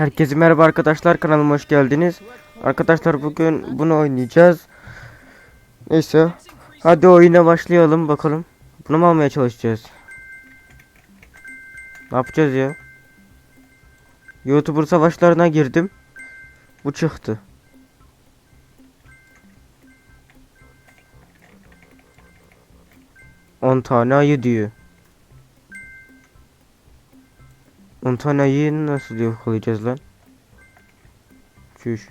Herkese merhaba arkadaşlar kanalıma hoş geldiniz. Arkadaşlar bugün bunu oynayacağız. Neyse. Hadi oyuna başlayalım bakalım. Bunu mu almaya çalışacağız? Ne yapacağız ya? YouTuber savaşlarına girdim. Bu çıktı. On tane ayı diyor. 10 tane ayıyı nasıl yakalayacağız lan? Çüş.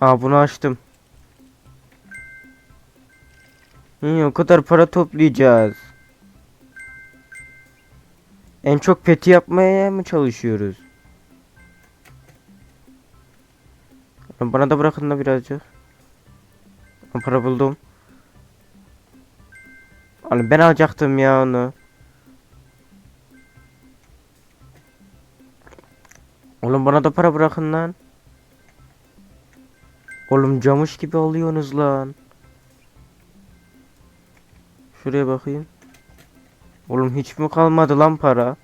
Aa bunu açtım. Hı, o kadar para toplayacağız. En çok peti yapmaya mı çalışıyoruz? Bana da bırakın da birazcık. Para buldum. Oğlum ben alacaktım ya onu. Oğlum bana da para bırakın lan. Oğlum camış gibi oluyorsunuz lan. Şuraya bakayım. Oğlum hiç mi kalmadı lan para?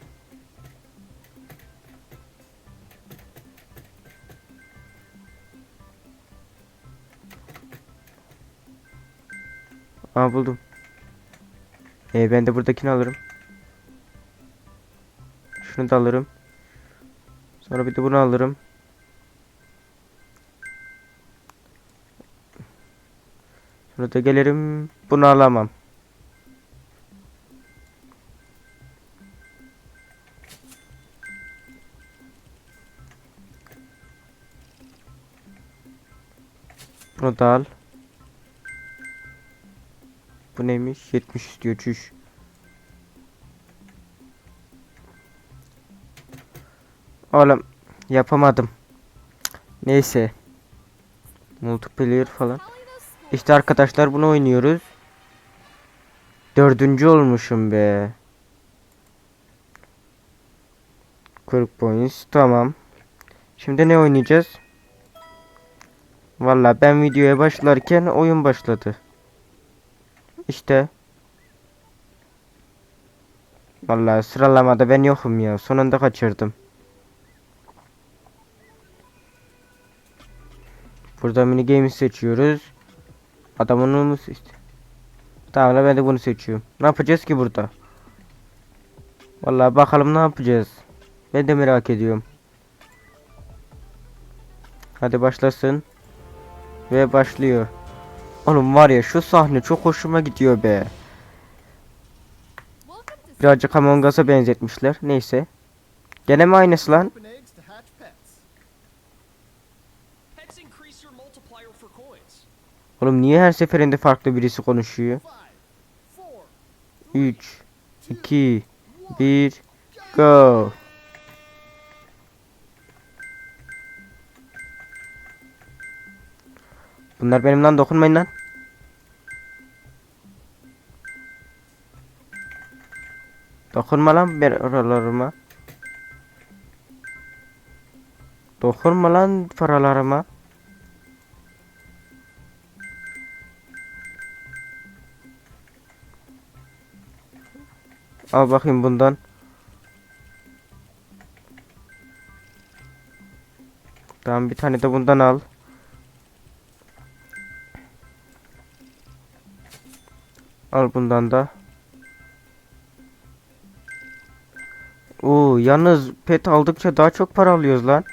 Aa buldum. E ben de buradakini alırım. Şunu da alırım. Sonra bir de bunu alırım. Sonra da gelirim. Bunu alamam. Bunu da al. Bu neymiş? 70 istiyor çüş. Oğlum yapamadım. Neyse. Multiplayer falan. İşte arkadaşlar bunu oynuyoruz. Dördüncü olmuşum be. 40 points tamam. Şimdi ne oynayacağız? Valla ben videoya başlarken oyun başladı. İşte. Vallahi sıralamada ben yokum ya. Sonunda kaçırdım. Burada mini games seçiyoruz. Adam onu mu seçti? Tamam ben de bunu seçiyorum. Ne yapacağız ki burada? Vallahi bakalım ne yapacağız. Ben de merak ediyorum. Hadi başlasın. Ve başlıyor. Oğlum var ya şu sahne çok hoşuma gidiyor be. Birazcık Among Us'a benzetmişler. Neyse. Gene mi aynısı lan? Oğlum niye her seferinde farklı birisi konuşuyor? Five, four, 3 2 1 Go. Bunlar benim lan dokunmayın lan. Dokunma lan ben oralarıma. Dokunma lan paralarıma. Al bakayım bundan. Tamam bir tane de bundan al. Al bundan da. Yalnız pet aldıkça daha çok para alıyoruz lan.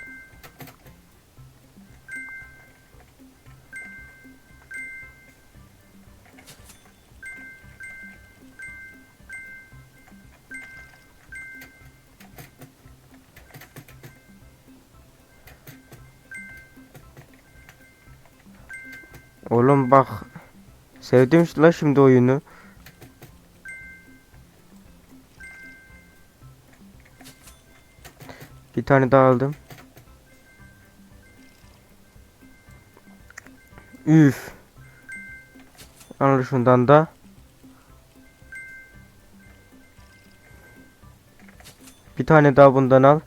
Oğlum bak. Sevdim la şimdi oyunu. Bir tane daha aldım. Üf. Al şundan da. Bir tane daha bundan al.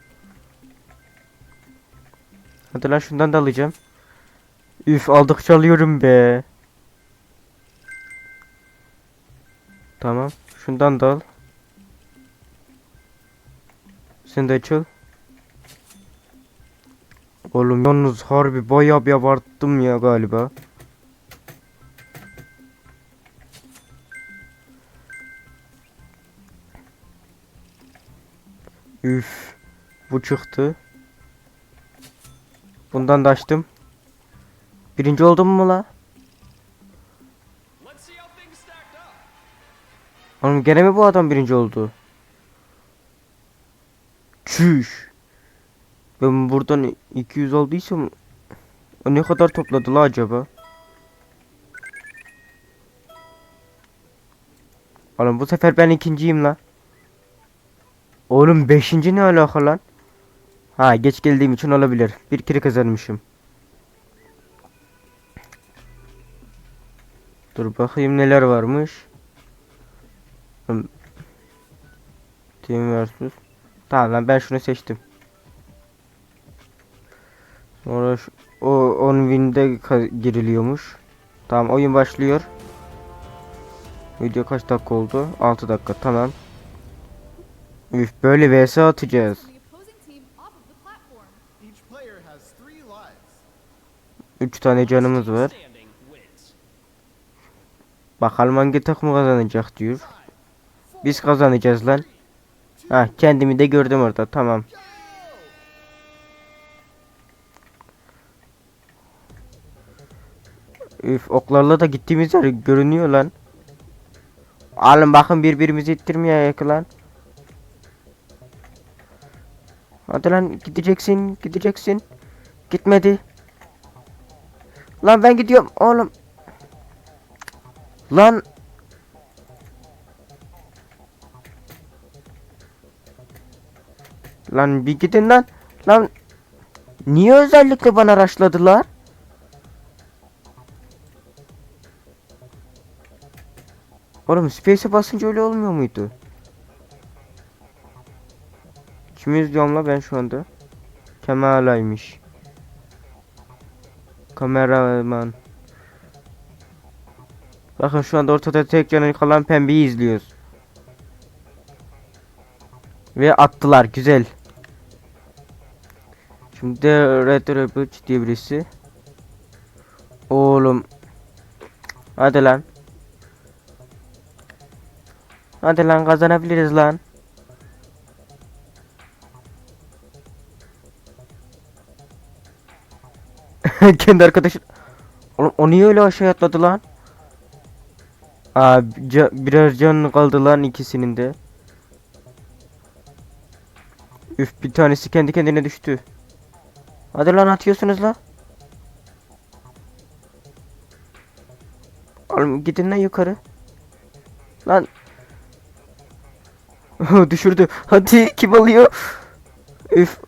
Hadi lan şundan da alacağım. Üf aldıkça alıyorum be. Tamam. Şundan da al. Sen de açıl. Oğlum yalnız harbi bayağı bir abarttım ya galiba. Üf. Bu çıktı. Bundan da açtım. Birinci oldum mu la? Oğlum gene mi bu adam birinci oldu? Çüş. Ben buradan 200 aldıysam ne kadar topladı la acaba? Oğlum bu sefer ben ikinciyim la. Oğlum beşinci ne alaka lan? Ha geç geldiğim için olabilir. Bir kere kazanmışım. Dur bakayım neler varmış. Team versus. Tamam ben şunu seçtim. Sonra o 10 win'de giriliyormuş. Tamam oyun başlıyor. Video kaç dakika oldu? 6 dakika tamam. Üf böyle vs atacağız. 3 tane canımız var. Bakalım hangi takım kazanacak diyor. Biz kazanacağız lan. Ha kendimi de gördüm orada tamam. Üf oklarla da gittiğimiz yer görünüyor lan. Alın bakın birbirimizi ittirmeyek lan. Hadi lan gideceksin gideceksin. Gitmedi. Lan ben gidiyorum oğlum. Lan. Lan bir gidin lan. Lan. Niye özellikle bana raşladılar? Oğlum space'e basınca öyle olmuyor muydu? Kimi izliyorum la ben şu anda? Kemal'aymış. Kameraman. Bakın şu anda ortada tek canı kalan pembeyi izliyoruz. Ve attılar güzel. Şimdi Red Rabbit diye birisi. Oğlum. Hadi lan. Hadi lan kazanabiliriz lan. Kendi arkadaşı. Oğlum o niye öyle aşağı atladı lan? Aa ca- birer can kaldı lan ikisinin de. Üf bir tanesi kendi kendine düştü. Hadi lan atıyorsunuz lan. Oğlum gidin lan yukarı. Lan Düşürdü. Hadi kim alıyor? Üf.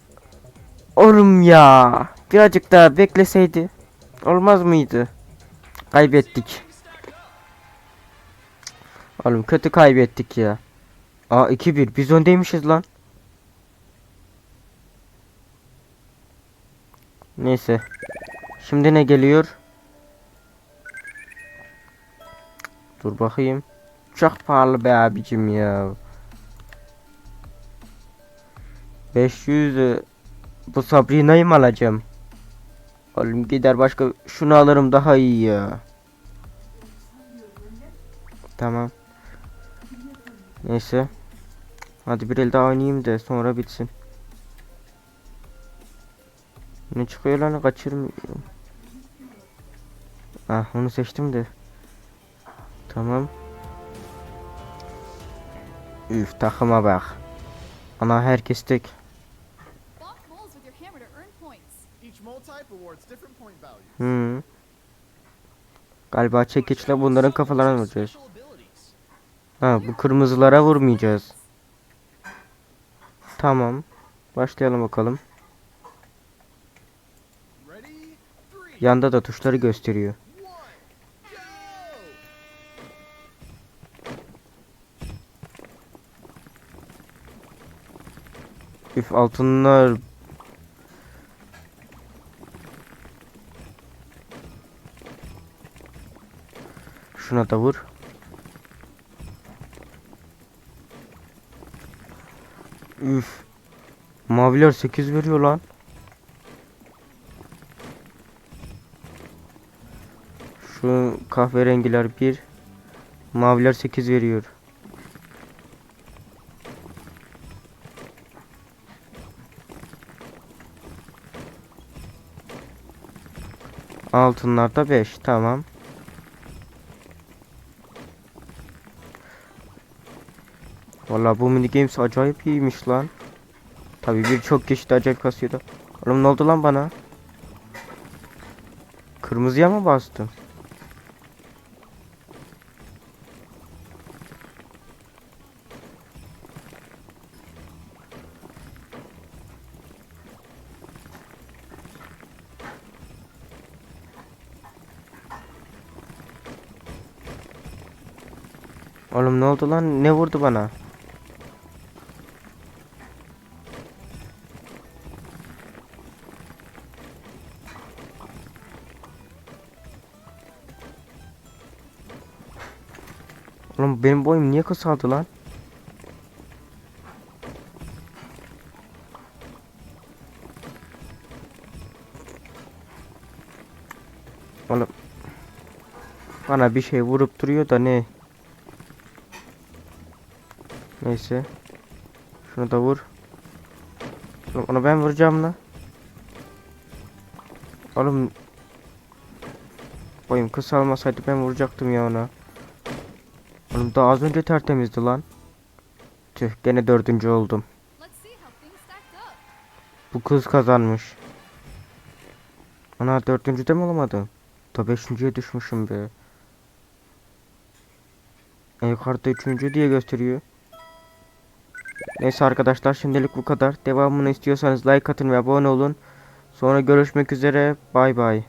Oğlum ya. Birazcık daha bekleseydi. Olmaz mıydı? Kaybettik. Oğlum kötü kaybettik ya. Aa 2-1 biz öndeymişiz lan. Neyse. Şimdi ne geliyor? Dur bakayım. Çok pahalı be abicim ya. 500 e, bu Sabrina'yı mı alacağım? Oğlum gider başka şunu alırım daha iyi ya. Tamam. Neyse. Hadi bir el daha oynayayım da sonra bitsin. Ne çıkıyor lan kaçırmıyorum. Ah onu seçtim de. Tamam. Üf takıma bak. Ana herkes tek. Hmm. Galiba çekiçle bunların kafalarına vuracağız. Ha bu kırmızılara vurmayacağız. Tamam. Başlayalım bakalım. Yanda da tuşları gösteriyor. Üf altınlar. Şuna da vur. Üf. Maviler 8 veriyor lan. Şu kahverengiler 1. Maviler 8 veriyor. Altınlar da 5. Tamam. Vallahi bu mini games acayip iyiymiş lan. Tabii birçok kişi de acayip kasıyordu. Oğlum ne oldu lan bana? Kırmızıya mı bastım? Oğlum ne oldu lan? Ne vurdu bana? Oğlum benim boyum niye kısaldı lan? Oğlum bana bir şey vurup duruyor da ne? Neyse. Şunu da vur. Oğlum onu ben vuracağım lan. Oğlum boyum kısalmasaydı ben vuracaktım ya ona. Oğlum daha az önce tertemizdi lan. Tüh gene dördüncü oldum. Bu kız kazanmış. Ana dördüncü de mi olamadım? Da beşinciye düşmüşüm be. En yukarıda üçüncü diye gösteriyor. Neyse arkadaşlar şimdilik bu kadar. Devamını istiyorsanız like atın ve abone olun. Sonra görüşmek üzere. Bay bay.